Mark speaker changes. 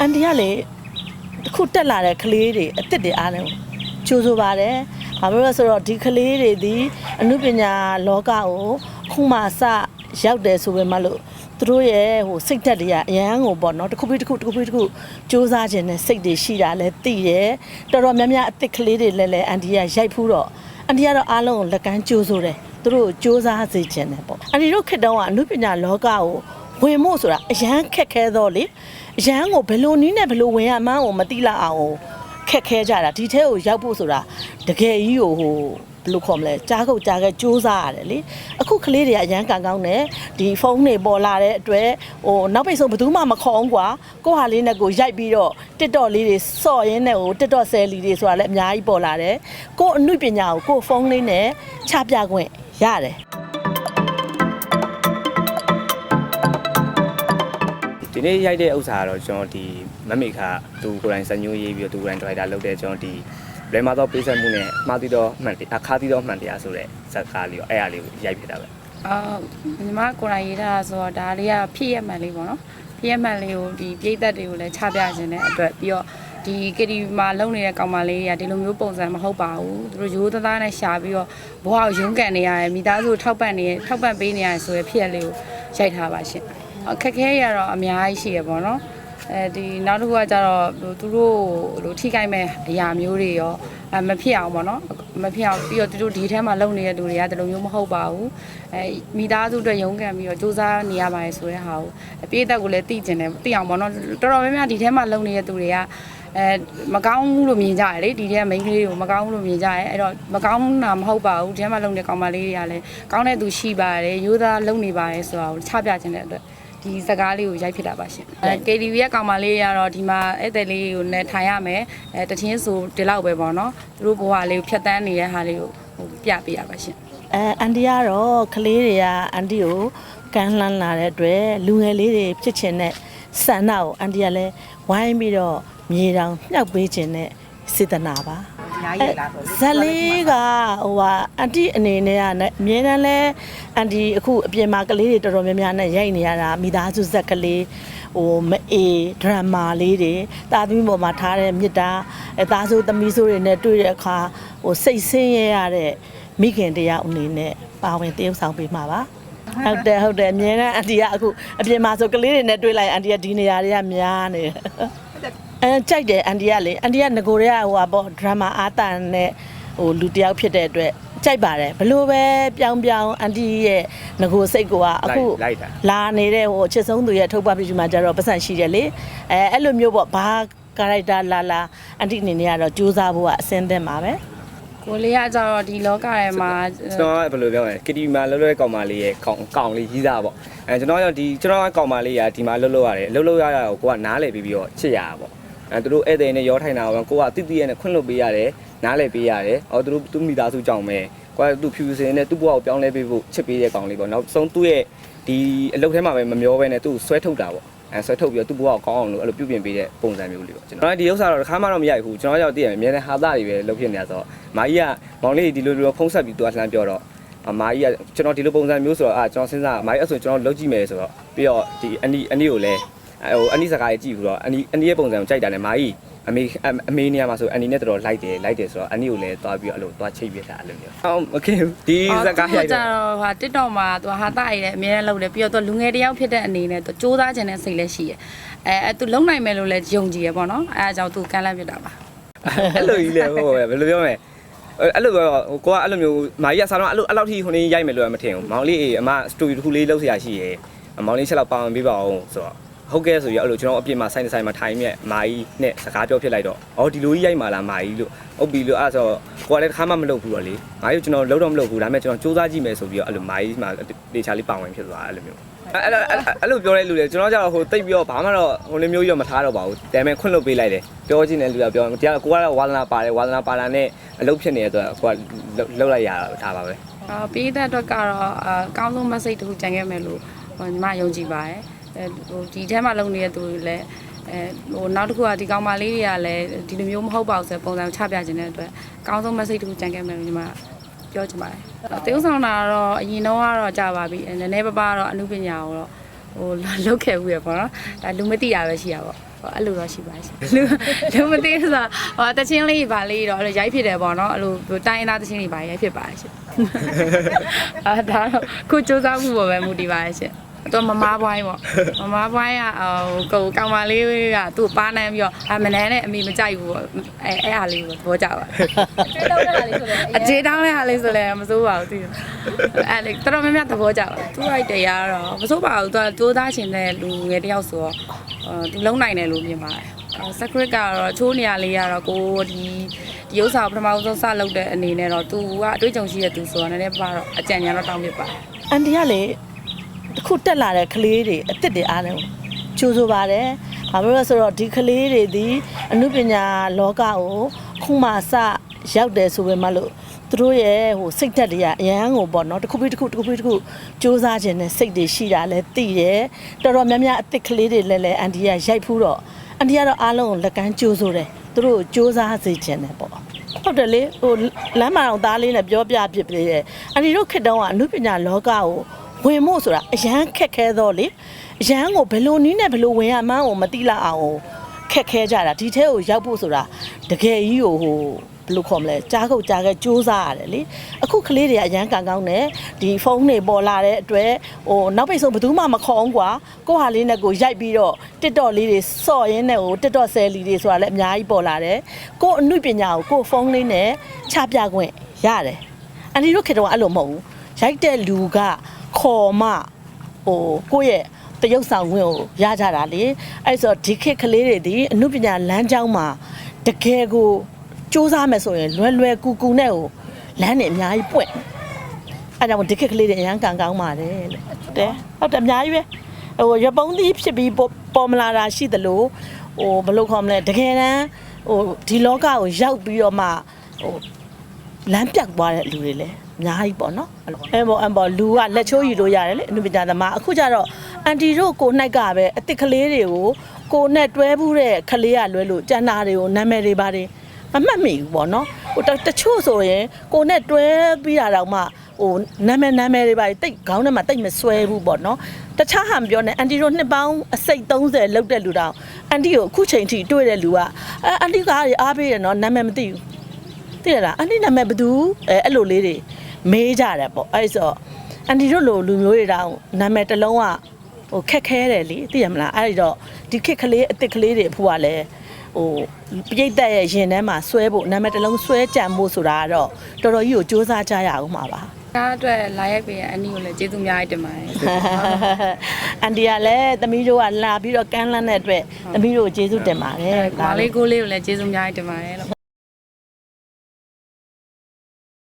Speaker 1: အန်တီကလေတစ်ခုတက်လာတဲ့ကလေးတွေအစ်စ်တွေအားလုံးကြိုးဆိုပါတယ်။ဘာလို့လဲဆိုတော့ဒီကလေးတွေဒီအမှုပညာလောကကိုခုမှစရောက်တယ်ဆိုပေမဲ့လို့သူတို့ရဲ့ဟိုစိတ်ဓာတ်တွေကအရန်ကိုပေါ့နော်တစ်ခုပြီးတစ်ခုတစ်ခုပြီးတစ်ခုစူးစမ်းခြင်းနဲ့စိတ်တွေရှိတာလဲသိတယ်တော်တော်များများအစ်စ်ကလေးတွေလည်းလည်းအန်တီကရိုက်ဖူးတော့အန်တီကတော့အားလုံးကိုလက်ကမ်းကြိုးဆိုတယ်သူတို့ကိုစူးစမ်းစေခြင်းနဲ့ပေါ့အန်တီတို့ခေတ္တကအမှုပညာလောကကို ဝင်ဖို့ဆိုတာအရန်ခက်ခဲတော့လေအရန်ကိုဘယ်လိုနည်းနဲ့ဘယ်လိုဝင်ရမှန်းကိုမသိလောက်အောင်ခက်ခဲကြတာဒီထဲကိုရောက်ဖို့ဆိုတာတကယ်ကြီးကိုဟိုဘယ်လိုခေါ်မလဲကြားကုတ်ကြားခဲစူးစားရတယ်လေအခုကလေးတွေကအရန်ကန်ကောင်းတယ်ဒီဖုန်းတွေပေါ်လာတဲ့အတွက်ဟိုနောက်ပိတ်ဆုံးဘယ်သူမှမခေါအောင်ကွာကိုဟာလေးနဲ့ကိုရိုက်ပြီးတော့ TikTok လေးတွေစော့ရင်းနဲ့ဟို TikTok ဆယ်လီတွေဆိုတာလည်းအများကြီးပေါ်လာတယ်ကိုအမှုပညာကိုကိုဖုန်းလေးနဲ့ချပြခွင့်ရတယ်
Speaker 2: ဒီနေ့ရိုက်တဲ့ဥစ္စာကတော့ကျွန်တော်ဒီမမေခသူကိုယ်တိုင်စညိုးရေးပြီးတော့သူကိုယ်တိုင်ဒရိုက်တာလုပ်တဲ့ကျွန်တော်ဒီလွယ်မသောပေးဆက်မှုနဲ့မှားသီးတော့မှန်တယ်အခါသီးတော့မှန်တရားဆိုတဲ့ဇာတ်ကားလေးကိုအဲ့အားလေးကိုရိုက်ဖြစ်တာပဲ
Speaker 3: အာညီမကိုယ်တိုင်ရေးထားတာဆိုတော့ဒါလေးကဖြစ်ရမှန်လေးပေါ့နော်ဖြစ်ရမှန်လေးကိုဒီပြိသက်တွေကိုလည်းချပြခြင်းတဲ့အတွက်ပြီးတော့ဒီကတီမှာလုံနေတဲ့ကောင်မလေးတွေကဒီလိုမျိုးပုံစံမဟုတ်ပါဘူးသူတို့ရိုးသားသားနဲ့ရှာပြီးတော့ဘဝကိုရုန်းကန်နေရတယ်မိသားစုကိုထောက်ပံ့နေရထောက်ပံ့ပေးနေရတယ်ဆိုရဖြစ်ရလေးကိုရိုက်ထားပါရှင် အခက်ခဲရတော့အများကြီးရှိရပေါ့နော်အဲဒီနောက်တစ်ခုကကျတော့ဟိုသူတို့ဟိုထိခိုက်မဲ့အရာမျိုးတွေရောအမဖြစ်အောင်ပေါ့နော်မဖြစ်အောင်ပြီးတော့သူတို့ဒီထဲမှာလုံနေတဲ့လူတွေကဒီလိုမျိုးမဟုတ်ပါဘူးအဲမိသားစုအတွက်ရုန်းကန်ပြီးတော့စူးစမ်းနေရပါတယ်ဆိုတဲ့ဟာကိုအပြည့်အသက်ကိုလည်းသိကျင်တယ်သိအောင်ပေါ့နော်တော်တော်များများဒီထဲမှာလုံနေတဲ့သူတွေကအဲမကောင်းဘူးလို့မြင်ကြတယ်လေဒီထဲမိန်းကလေးတွေကိုမကောင်းဘူးလို့မြင်ကြတယ်အဲ့တော့မကောင်းတာမဟုတ်ပါဘူးဒီထဲမှာလုံတဲ့ကောင်မလေးတွေကလည်းကောင်းတဲ့သူရှိပါတယ်ရိုးသားလုံနေပါတယ်ဆိုတာကိုချပြခြင်းတဲ့အတွက် ဒီစကားလေးကိုရိုက်ဖြစ်တာပါရှင်အဲ KTV ရဲ့ကောင်မလေးကတော့ဒီမှာဧည့်သည်လေးကိုလည်းထိုင်ရမယ်အဲတချင်းဆိုဒီလောက်ပဲပေါ့နော်သူတို့ဘဝလေးကိုဖြတ်တန်းနေတဲ့ဟာလေးကိုဟိုပြပေးရပါရှင်
Speaker 1: အဲအန်တီကတော့ကလေးတွေကအန်တီကိုကမ်းလှမ်းလာတဲ့အတွက်လူငယ်လေးတွေဖြစ်ချင်တဲ့ဆန္ဒကိုအန်တီကလည်းဝိုင်းပြီးတော့မြေတောင်မြှောက်ပေးခြင်းနဲ့စေတနာပါ
Speaker 4: အ များကြီးလာဆို
Speaker 1: ဇက်လေးကဟိုဟာအန်တီအနေနဲ့ကအမြဲတမ်းလဲအန်တီအခုအပြင်မှာကလေးတွေတော်တော်များများနဲ့ရိုက်နေရတာမိသားစုဇက်ကလေးဟိုမအေးဒရမာလေးတွေတာသမီးပေါ်မှာထားတဲ့မြစ်တာအဲသားဆိုသမီးဆိုတွေနဲ့တွေ့တဲ့အခါဟိုစိတ်ဆင်းရဲရတဲ့မိခင်တရားအနေနဲ့ပါဝင်တရုပ်ဆောင်ပေးမှာပါဟုတ်တယ်ဟုတ်တယ်အမြဲတမ်းအန်တီကအခုအပြင်မှာဆိုကလေးတွေနဲ့တွေ့လိုက်အန်တီကဒီနေရာတွေကများနေတယ် အဲကြိုက်တယ်အန်တီကလေအန်တီကငကိုတွေကဟိုပါပေါ့ဒရမာအာတန်နဲ့ဟိုလူတစ်ယောက်ဖြစ်တဲ့အတွက်ကြိုက်ပါတယ်ဘလို့ပဲပြောင်းပြောင်းအန်တီရဲ့ငကိုစိတ်ကအခု
Speaker 2: လိုက်တာ
Speaker 1: လာနေတဲ့ဟိုချစ်ဆုံးသူရဲ့ထုတ်ပတ်ပြမှာကျတော့ပတ်စံရှိတယ်လေအဲအဲ့လိုမျိုးပေါ့ဘာကာရိုက်တာလာလာအန်တီအနေနဲ့ကတော့စူးစမ်းဖို့ကအစင်းသင့်ပါပဲ
Speaker 3: ကိုလေးကကြတော့ဒီလောကထဲမှာ
Speaker 2: ကျွန်တော်ကဘယ်လိုပြောမလဲကတီမာလောလောကောင်မလေးရဲ့ကောင်ကောင်လေးကြီးစားပေါ့အဲကျွန်တော်ကဒီကျွန်တော်ကကောင်မလေးကဒီမှာလှုပ်လှုပ်ရတယ်လှုပ်လှုပ်ရတာကိုကိုကနားလေပြီးပြီးတော့ချစ်ရတာပေါ့ အဲသူတို့ဧည့်သည်နဲ့ရောထိုင်တာကကိုကတိတိရဲ့နဲ့ခွင့်လွှတ်ပေးရတယ်နားလေပေးရတယ်အော်သူတို့သူမိသားစုကြောင့်ပဲကိုကသူဖြူစင်နဲ့သူ့ဘဝကိုပြောင်းလဲပေးဖို့ချစ်ပေးတဲ့ကောင်လေးပေါ့နောက်ဆုံးသူ့ရဲ့ဒီအလုပ်ထဲမှာပဲမမျောဘဲနဲ့သူ့ကိုဆွဲထုတ်တာပေါ့အဲဆွဲထုတ်ပြီးတော့သူ့ဘဝကိုကောင်းအောင်လို့အဲ့လိုပြုပြင်ပေးတဲ့ပုံစံမျိုးလေးပေါ့ကျွန်တော်ကဒီဥစ္စာတော့တစ်ခါမှတော့မရိုက်ဘူးကျွန်တော်ရောက်တည်ရမယ်အများနဲ့ဟာသားတွေပဲလုပ်ဖြစ်နေတာဆိုတော့မာကြီးကမောင်လေးဒီလိုလိုဖုံးဆက်ပြီးသူကလှမ်းပြောတော့အမာကြီးကကျွန်တော်ဒီလိုပုံစံမျိုးဆိုတော့အာကျွန်တော်စဉ်းစားအမာကြီးအဲ့ဆိုကျွန်တော်လုပ်ကြည့်မယ်ဆိုတော့ပြီးတော့ဒီအနီအနီကိုလည်း ဟိုအနီစကားကြီးကြည့်ပြီးတော့အနီအနီရဲ့ပုံစံကိုကြိုက်တာနဲ့မာကြီးအမေအမေနေရာမှာဆိုအနီနဲ့တော်တော်လိုက်တယ်လိုက်တယ်ဆိုတော့အနီကိုလည်းသွားပြီးတော့အဲ့လိုသွားချိတ်ပြတာအဲ့လိုမျိုးဟုတ်မခင်ဘူးဒီစကားရိုက်
Speaker 3: ကြ
Speaker 2: တော့
Speaker 3: တော့ဟာ TikTok မှာသူဟာတာရည်လည်းအများနဲ့လုပ်တယ်ပြီးတော့သူလူငယ်တစ်ယောက်ဖြစ်တဲ့အနေနဲ့သူစူးစမ်းခြင်းနဲ့စိတ်လည်းရှိရဲ့အဲအဲသူလုံနိုင်မယ်လို့လည်းယုံကြည်ရပေါ့နော်အဲအကြောင်းသူကမ်းလှမ်းပြတာပါ
Speaker 2: အဲ့လိုကြီးလေဟိုဘယ်လိုပြောမလဲအဲ့လိုတော့ကိုကအဲ့လိုမျိုးမာကြီးကစားတော့အဲ့လိုအဲ့လောက်ထိဟိုနေရိုက်မယ်လို့မထင်ဘူးမောင်လေးအမစတူဒီတစ်ခုလေးလုပ်เสียရှိရယ်မောင်လေးချက်လောက်ပါဝင်ပေးပါအောင်ဆိုတော့ ဟုတ်ကဲ့ဆိုပြီးအဲ့လိုကျွန်တော်အပြင်မှာစိုင်းဆိုင်မှာထိုင်မြက်မာကြီးနဲ့စကားပြောဖြစ်လိုက်တော့အော်ဒီလိုကြီးရိုက်มาလားမာကြီးလို့ဟုတ်ပြီလို့အဲ့ဆိုကိုကလည်းတစ်ခါမှမလုပ်ဘူးတော့လေမာကြီးကျွန်တော်လုံးတော့မလုပ်ဘူးဒါပေမဲ့ကျွန်တော်စူးစမ်းကြည့်မယ်ဆိုပြီးတော့အဲ့လိုမာကြီးမှာတေချာလေးပါဝင်ဖြစ်သွားအဲ့လိုမျိုးအဲ့လိုအဲ့လိုပြောတဲ့လူတွေကျွန်တော်ကျတော့ဟိုတိတ်ပြီးတော့ဘာမှတော့ဟိုလိုမျိုးကြီးတော့မထားတော့ပါဘူးဒါပေမဲ့ခွင့်လွှတ်ပေးလိုက်တယ်ပြောချင်တဲ့လူကပြောတရားကိုကတော့ဝါသနာပါတယ်ဝါသနာပါတာနဲ့အလုပ်ဖြစ်နေတဲ့အတွက်ကိုကလှုပ်လိုက်ရတာဒါပါပဲ
Speaker 3: အာပေးတဲ့အတွက်ကတော့အာအကောင်းဆုံး message တစ်ခုကြံခဲ့မယ်လို့ဟိုညီမယုံကြည်ပါတယ် အဲဟိုဒီထဲမှာလုံနေတဲ့သူတွေလည်းအဲဟိုနောက်တစ်ခုကဒီကောင်မလေးတွေကလည်းဒီလိုမျိုးမဟုတ်ပါဘူးဆိုတဲ့ပုံစံကိုချပြခြင်းတဲ့အတွက်အကောင်းဆုံး message တစ်ခုကြံခဲ့မယ်လို့ညီမပြောချင်ပါတယ်တေးဥဆောင်တာကတော့အရင်တော့ကတော့ကြာပါပြီနည်းနည်းပါးပါးတော့အမှုပညာကိုတော့ဟိုလောက်ခဲ့ဘူးရပေါ့နော်ဒါလူမသိတာပဲရှိတာပေါ့ဟောအဲ့လိုတော့ရှိပါရှင်လူလူမသိဘူးဆိုတော့ဟောတချင်းလေးပါလေးတော့အဲ့လိုရိုက်ဖြစ်တယ်ပေါ့နော်အဲ့လိုတိုင်းရင်းသားတချင်းလေးပါရိုက်ဖြစ်ပါတယ်ရှင်အာဒါတော့ခုစူးစမ်းမှုပေါ်ပဲမူတည်ပါတယ်ရှင် တော့မမားပွိုင်းပေါ့မမားပွိုင်းကဟိုကိုကောင်မလေးကသူ့ပါနိုင်ပြီးတော့အမနန်းနဲ့အမိမကြိုက်ဘူးပေါ့အဲအဲ့အားလေးကိုသဘောကျပါအကျေတောင်းတဲ့ဟာလေးဆိုလည်းမစိုးပါဘူးသိတယ်အဲ့လေတော်တော်များများသဘောကျပါသူရိုက်တရားတော့မစိုးပါဘူးသူကတိုးသားရှင်တဲ့လူငယ်တစ်ယောက်ဆိုတော့အဲသူလုံးနိုင်တယ်လို့မြင်ပါတယ်စကရစ်ကတော့ချိုးနေရလေးကတော့ကိုဒီဒီဥစ္စာကိုပထမဆုံးစလုပ်တဲ့အနေနဲ့တော့သူကအတွေ့အကြုံရှိတဲ့သူဆိုတော့နည်းနည်းပါတော့အကြံဉာဏ်တော့တောင်းပြပါတယ်
Speaker 1: အန်တီကလေတစ် ခုတက်လာတဲ့ကလေးတွေအစ်စ်တွေအားလုံးကြိုးဆိုပါတယ်။ဘာလို့လဲဆိုတော့ဒီကလေးတွေဒီအမှုပညာလောကကိုခုမှစရောက်တယ်ဆိုပေမဲ့လို့သူတို့ရဲ့ဟိုစိတ်ဓာတ်တွေကအရန်ကိုပေါ့နော်တစ်ခုပြီးတစ်ခုတစ်ခုပြီးတစ်ခုစူးစမ်းခြင်းနဲ့စိတ်တွေရှိတာလဲသိတယ်တော်တော်များများအစ်စ်ကလေးတွေလည်းလည်းအန်တီကရိုက်ဖူးတော့အန်တီကတော့အားလုံးကိုလက်ကမ်းကြိုးဆိုတယ်သူတို့ကိုစူးစမ်းစေခြင်းနဲ့ပေါ့ဟုတ်တယ်လေဟိုလမ်းမတော်သားလေးနဲ့ပြောပြပြပြရဲ့အန်ဒီတို့ခေတ်တုန်းကအမှုပညာလောကကို ဝင်ဖို့ဆိုတာအရန်ခက်ခဲတော့လေအရန်ကိုဘယ်လိုနည်းနဲ့ဘယ်လိုဝင်ရမှန်းကိုမသိလောက်အောင်ခက်ခဲကြတာဒီထဲကိုရောက်ဖို့ဆိုတာတကယ်ကြီးကိုဟိုဘယ်လိုခေါ်မလဲကြားခုတ်ကြားခဲစူးစားရတယ်လေအခုကလေးတွေကအရန်ကန်ကောင်းတယ်ဒီဖုန်းတွေပေါ်လာတဲ့အတွက်ဟိုနောက်ပိတ်ဆုံးဘယ်သူမှမခေါ်အောင်ကွာကိုဟာလေးနဲ့ကိုရိုက်ပြီးတော့ TikTok လေးတွေစော့ရင်းနဲ့ဟို TikTok ဆယ်လီတွေဆိုတာလည်းအများကြီးပေါ်လာတယ်ကိုအမှုပညာကိုကိုဖုန်းလေးနဲ့ချပြခွင့်ရတယ်အန်ဒီတို့ခေတ္တကအဲ့လိုမဟုတ်ဘူးရိုက်တဲ့လူက ခေါ်မှဟိုကိုယ့်ရဲ့တရုပ်ဆောင်ခွင့်ကိုရကြတာလေအဲ့ဆိုဒီခေတ်ကလေးတွေဒီအမှုပညာလမ်းကြောင်းမှာတကယ်ကိုစူးစမ်းမယ်ဆိုရင်လွယ်လွယ်ကူကူနဲ့ဟိုလမ်းနဲ့အများကြီးပွင့်အဲ့ဒါမို့ဒီခေတ်ကလေးတွေအရန်ကန်ကောင်းပါတယ်လို့ဟုတ်တယ်ဟုတ်တယ်အများကြီးပဲဟိုရပုံးသီးဖြစ်ပြီးပေါ်ပေါ်မလာတာရှိသလိုဟိုဘယ်လိုခေါ်မလဲတကယ်တမ်းဟိုဒီလောကကိုရောက်ပြီးတော့မှဟို လမ်းပြတ်သွားတဲ့လူတွေလည်းအများကြီးပေါ့နော်အဲ့လိုအဲပေါ့အပေါ့လူကလက်ချိုးယူလို့ရတယ်လေအနုပညာသမားအခုကျတော့အန်တီတို့ကိုနှိုက်ကပဲအစ်စ်ကလေးတွေကိုကိုနဲ့တွဲဘူးတဲ့ကလေးကလွဲလို့ကျန်တာတွေကိုနာမည်တွေပါတယ်မမှတ်မိဘူးပေါ့နော်ဟိုတတချို့ဆိုရင်ကိုနဲ့တွဲပြီးတာတော့မှဟိုနာမည်နာမည်တွေပါတိတ်ခေါင်းထဲမှာတိတ်မဆွဲဘူးပေါ့နော်တခြားဟာမပြောနဲ့အန်တီတို့နှစ်ပေါင်းအစိတ်30လောက်တဲ့လူတောင်အန်တီကိုအခုချိန်ထိတွေ့တဲ့လူကအဲအန်တီကအားပေးတယ်နော်နာမည်မသိဘူး သိရလားအန်တီနာမည်ဘယ်သူအဲအဲ့လိုလေးတွေမေးကြတယ်ပေါ့အဲ့ဆိုအန်တီတို့လိုလူမျိုးတွေတောင်နာမည်တစ်လုံးကဟိုခက်ခဲတယ်လေသိရမလားအဲ့ဒီတော့ဒီခက်ကလေးအစ်စ်ကလေးတွေအဖို့ကလည်းဟိုပြိတ်သက်ရဲ့ရင်ထဲမှာဆွဲဖို့နာမည်တစ်လုံးဆွဲကြံဖို့ဆိုတာကတော့တော်တော်ကြီးကိုစူးစမ်းကြရအောင်ပါပါ
Speaker 3: ဒါအတွက်လာရိုက်ပေးရင်အနီကိုလည်းကျေးဇူးအများကြီးတင်ပါတယ်
Speaker 1: အန်တီကလည်းသမီးတို့ကလာပြီးတော့ကမ်းလှမ်းတဲ့အတွက်သမီးတို့ကိုကျေးဇူးတင်ပါတယ်
Speaker 3: ဒါလေးကိုလေးကိုလည်းကျေးဇူးအများကြီးတင်ပါတယ်လို့